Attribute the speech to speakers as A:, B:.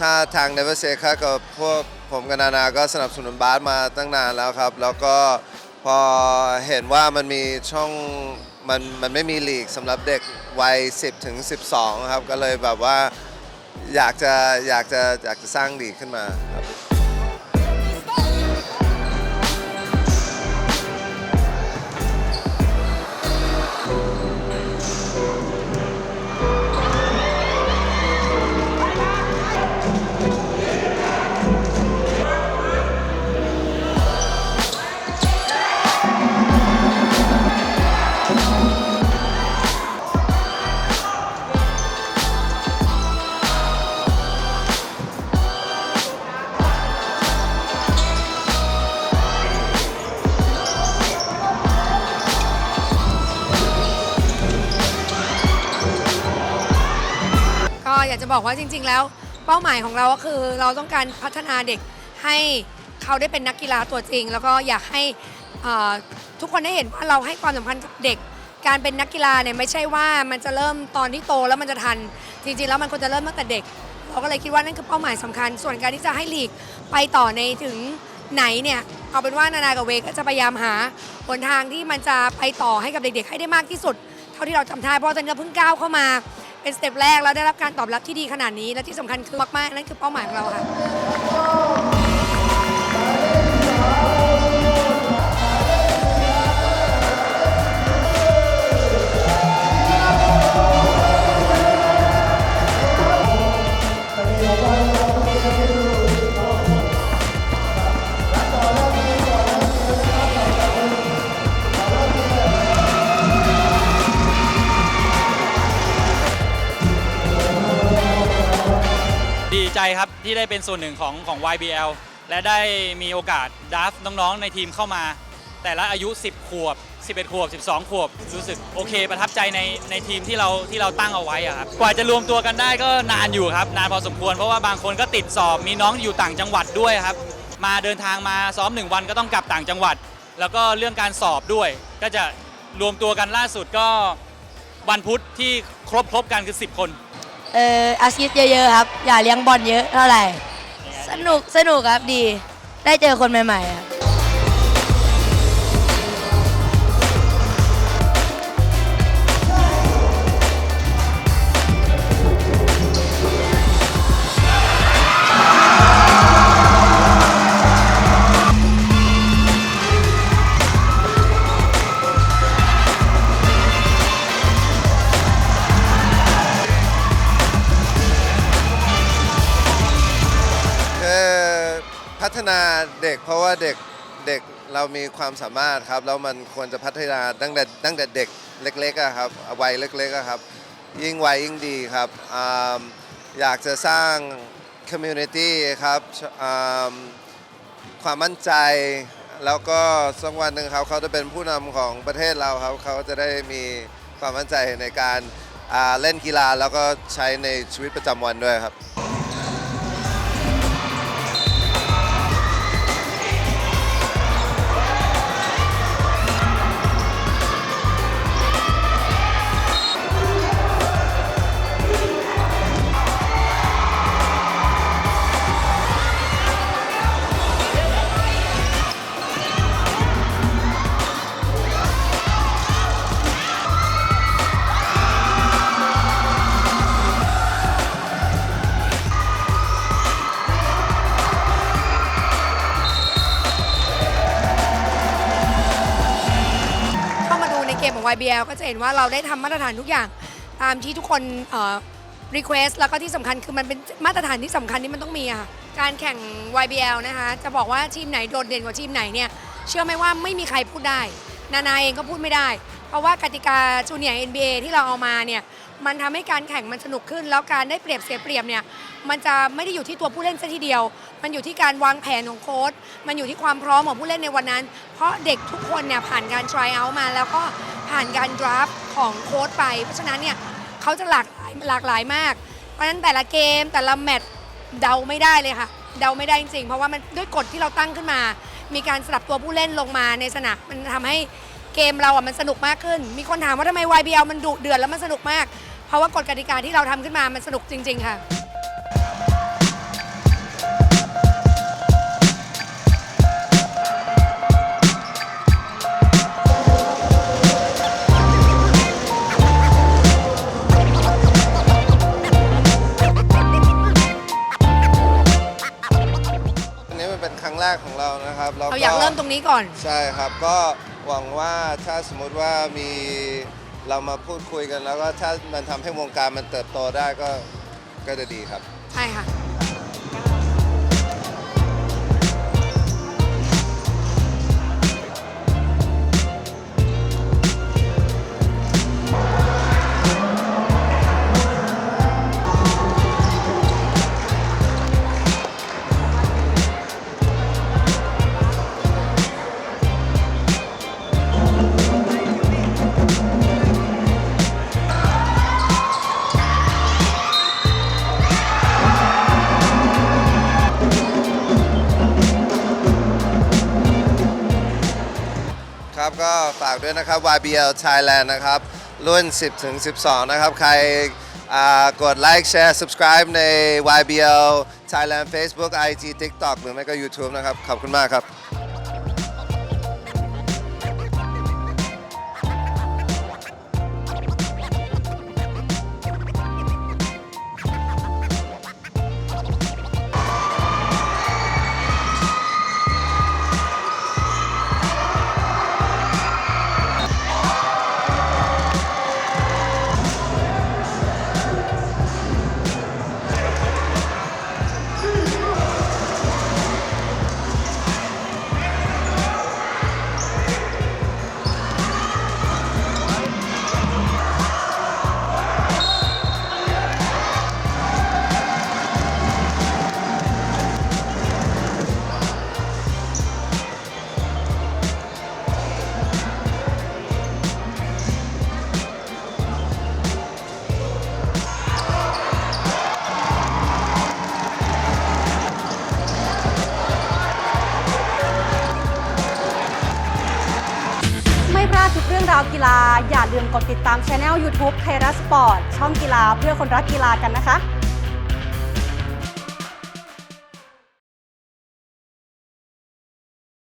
A: ถ้าทาง Never Say ครับกับพวกผมกับนานาก็สนับสนุนบาสมาตั้งนานแล้วครับ แล้วก็พอเห็นว่ามันมีช่องมันมันไม่มีลีกสำหรับเด็กวัย 10 ถึง 12 ครับ ก็เลยแบบว่าอยากจะอยากจะอยากจะสร้างลีกขึ้นมาครับ
B: อยากจะบอกว่าจริง ๆ แล้วเป้าหมายของเราก็คือเราต้องการพัฒนาเด็กให้เขาได้เป็นนักกีฬาตัวจริง แล้วก็อยากให้ทุกคนได้เห็นว่าเราให้ความสำคัญกับเด็ก การเป็นนักกีฬาเนี่ยไม่ใช่ว่ามันจะเริ่มตอนที่โตแล้วมันจะทัน จริงๆแล้วมันควรจะเริ่มตั้งแต่เด็ก เราก็เลยคิดว่านั่นคือเป้าหมายสำคัญ ส่วนการที่จะให้ลีกไปต่อในถึงไหนเนี่ยเอาเป็นว่านานากับเวก็จะพยายามหาหนทางที่มันจะไปต่อให้กับเด็กๆ ให้ได้มากที่สุด เท่าที่เราทำได้เพราะตอนนี้เราเพิ่งก้าวเข้ามา เป็นสเต็ปแรกแล้วได้รับการตอบรับที่ดีขนาดนี้ และที่สำคัญคือมากๆนั่นคือเป้าหมายของเราค่ะ
C: ใจครับที่ได้เป็นส่วนหนึ่งของของ YBL และได้มีโอกาสดัฟน้องๆในทีมเข้ามา แต่ละอายุ 10 ขวบ 11 ขวบ 12 ขวบ รู้สึกโอเค ประทับใจในในทีมที่เราที่เราตั้งเอาไว้อะครับกว่าจะรวมตัวกันได้ก็นานอยู่ครับ นานพอสมควรเพราะว่าบางคนก็ติดสอบมีน้องอยู่ต่างจังหวัดด้วยครับ มาเดินทางมาซ้อมหนึ่งวันก็ต้องกลับต่างจังหวัด แล้วก็เรื่องการสอบด้วย ก็จะรวมตัวกันล่าสุดก็วันพุธที่ครบครบกันคือ 10 คน
D: เอออาซิสเยอะๆครับ อย่าเลี้ยงบอลเยอะเท่าไหร่ สนุกสนุกครับดี ได้เจอคนใหม่ๆครับ
A: ด็กเพราะว่าเด็กเด็กเรามีความสามารถครับแล้วมันควรจะพัฒนาตั้งแต่ตั้งแต่เด็กเล็กๆอะครับวัยเล็กๆอะครับ ยิ่งวัยยิ่งดีครับอ่าอยากจะสร้าง community ครับอ่าความมั่นใจ แล้วก็สักวันหนึ่งครับเขาจะเป็นผู้นำของประเทศเราครับเขาจะได้มีความมั่นใจในการอ่าเล่นกีฬาแล้วก็ใช้ในชีวิตประจำวันด้วยครับ
B: มาดูในเกมของ YBL ก็จะเห็นว่าเราได้ทำมาตรฐานทุกอย่างตามที่ทุกคนเอ่อ request แล้วก็ที่สำคัญคือมันเป็นมาตรฐานที่สำคัญที่มันต้องมีอะค่ะการแข่ง YBL นะคะ จะบอกว่าทีมไหนโดดเด่นกว่าทีมไหนเนี่ยเชื่อไหมว่าไม่มีใครพูดได้ นานาเองก็พูดไม่ได้ เพราะว่ากติกาจูเนียร์ NBA ที่เราเอามาเนี่ยมันทำให้การแข่งมันสนุกขึ้น แล้วการได้เปรียบเสียเปรียบเนี่ยมันจะไม่ได้อยู่ที่ตัวผู้เล่นซะทีเดียว มันอยู่ที่การวางแผนของโค้ชมันอยู่ที่ความพร้อมของผู้เล่นในวันนั้น เพราะเด็กทุกคนเนี่ยผ่านการ try out มาแล้วก็ ผ่านการ draft ของโค้ชไป เพราะฉะนั้นเนี่ยเขาจะหลากหลายหลากหลายมาก เพราะฉะนั้นแต่ละเกมแต่ละแมตช์เดาไม่ได้เลยค่ะ เดาไม่ได้จริงๆ เพราะว่ามันด้วยกฎที่เราตั้งขึ้นมา มีการสลับตัวผู้เล่นลงมาในสนามมันทำให้เกมเราอะมันสนุกมากขึ้น มีคนถามว่าทำไม YBL มันดุเดือดแล้วมันสนุกมาก เพราะว่ากฎกติกาที่เราทำขึ้นมามันสนุกจริง ๆ ค่ะ
A: กของเรานะครับแล้ว
B: เราอยากเริ่มตรงนี้ก่อน
A: ใช่ครับ ก็หวังว่าถ้าสมมุติว่ามีเรามาพูดคุยกัน แล้วก็ถ้ามันทำให้วงการมันเติบโตได้ก็ก็จะดีครับ
B: ใช่ค่ะา
A: กด้วยนะครับ YBL Thailand นะครับ รุ่น 10ถึง12 นะครับ ใครกดไลค์แชร์ subscribe ใน YBL Thailand Facebook IG TikTok หรือไม่ก็ YouTube นะครับ ขอบคุณมากครับ
E: ทุกเรื่องราวกีฬา อย่าลืมกดติดตามช anel YouTube ไทยรัฐสปอร์ตช่องกีฬาเพื่อคนรักกีฬากันนะคะ